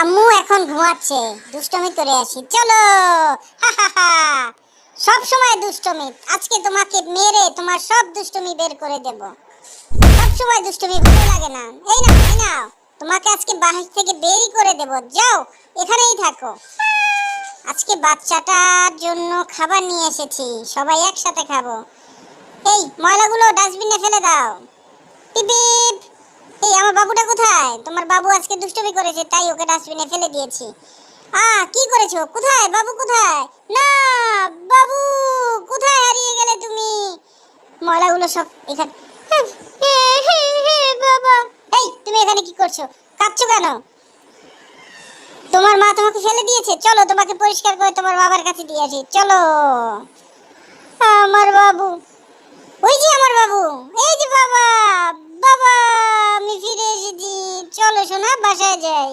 আম্মু এখন ঘুমাচ্ছে। দুষ্টমি করে আসি চলো! সব সময় দুষ্টমি। আজকে তোমাকে মেরে তোমার সব দুষ্টমি বের করে দেব। সব সময় দুষ্টমি ভালো লাগে না। এই না এই নাও। তোমাকে আজকে বাহির থেকে বেরই করে দেব। যাও, এখানেই থাকো। আজকে বাচ্চাটার জন্য খাবার নিয়ে এসেছি। সবাই একসাথে খাব। এই, ময়লাগুলো ডাস্টবিনে ফেলে দাও। পিপিপ! এই, আমার বাবুটা কোথায়? তোমার বাবু আজকে দুষ্টুমি করেছে, তাই ওকে ডাস্টবিনে ফেলে দিয়েছি। আ, কি করেছ? কোথায়? বাবু কোথায়? না, বাবু, কোথায় হারিয়ে গেলে তুমি? ময়লাগুলো সব এখানে। বাবা। এই, তুমি এখানে কি করছ? কাঁদছো কেন? তোমার মা তোমাকে ফেলে দিয়েছে? চলো, তোমাকে পরিষ্কার করে তোমার বাবার কাছে দিয়ে আসি। চলো। আমার বাবু ওই যে আমার বাবু এই যে বাবা বাবা আমি ফিরে এসেছি চলো শোনা বাসায় যাই।